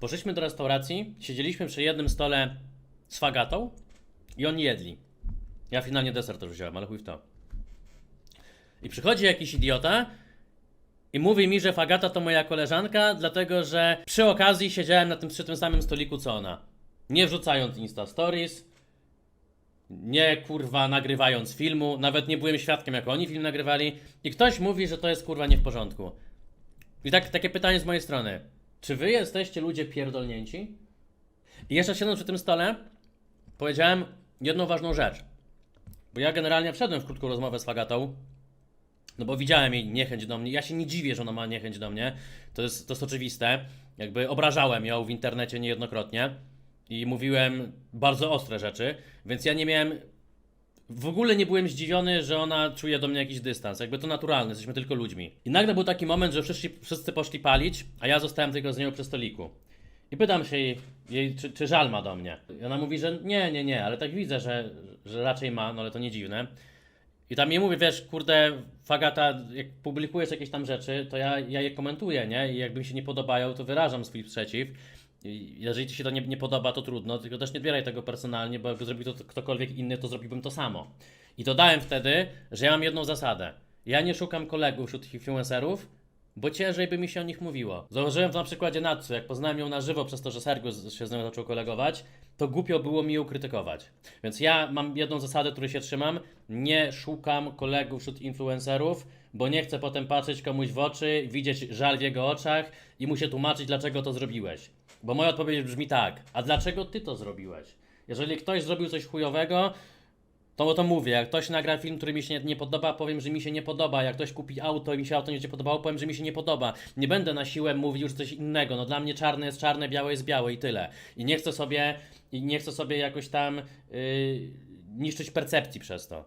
Poszliśmy do restauracji, siedzieliśmy przy jednym stole z fagatą i oni jedli. Ja finalnie deser też wziąłem, ale chuj w to. I przychodzi jakiś idiota i mówi mi, że Fagata to moja koleżanka, dlatego że przy okazji siedziałem na tym, przy tym samym stoliku co ona. Nie wrzucając Insta Stories, nie kurwa nagrywając filmu, nawet nie byłem świadkiem jak oni film nagrywali i ktoś mówi, że to jest kurwa nie w porządku. I tak, takie pytanie z mojej strony. Czy wy jesteście ludzie pierdolnięci? I jeszcze siedząc przy tym stole, powiedziałem jedną ważną rzecz. Bo ja generalnie wszedłem w krótką rozmowę z Fagatą, no bo widziałem jej niechęć do mnie. Ja się nie dziwię, że ona ma niechęć do mnie. To jest, to jest oczywiste. Jakby obrażałem ją w internecie niejednokrotnie i mówiłem bardzo ostre rzeczy, więc ja nie miałem. W ogóle nie byłem zdziwiony, że ona czuje do mnie jakiś dystans. Jakby to naturalne, jesteśmy tylko ludźmi. I nagle był taki moment, że wszyscy, wszyscy poszli palić, a ja zostałem tylko z nią przy stoliku. I pytam się jej, czy, czy żal ma do mnie. I ona mówi, że nie, nie, nie, ale tak widzę, że, że raczej ma, no ale to nie dziwne. I tam jej mówię, wiesz, kurde, Fagata, jak publikujesz jakieś tam rzeczy, to ja, ja je komentuję, nie? I jakby mi się nie podobają, to wyrażam swój sprzeciw. I jeżeli ci się to nie, nie podoba, to trudno, tylko też nie odbieraj tego personalnie, bo jakby zrobił to ktokolwiek inny, to zrobiłbym to samo. I dodałem wtedy, że ja mam jedną zasadę. Ja nie szukam kolegów wśród influencerów, bo ciężej by mi się o nich mówiło. Założyłem to na przykładzie Natsu, jak poznałem ją na żywo przez to, że Sergiusz się z nią zaczął kolegować, to głupio było mi ją krytykować. Więc ja mam jedną zasadę, której się trzymam. Nie szukam kolegów wśród influencerów, bo nie chcę potem patrzeć komuś w oczy, widzieć żal w jego oczach i mu się tłumaczyć, dlaczego to zrobiłeś. Bo moja odpowiedź brzmi tak, a dlaczego ty to zrobiłeś? Jeżeli ktoś zrobił coś chujowego, to to mówię, jak ktoś nagra film, który mi się nie, nie podoba, powiem, że mi się nie podoba. Jak ktoś kupi auto i mi się auto nie będzie podobało, powiem, że mi się nie podoba. Nie będę na siłę mówił, że coś innego. No dla mnie czarne jest czarne, białe jest białe i tyle. I nie chcę sobie, i nie chcę sobie jakoś tam yy, niszczyć percepcji przez to.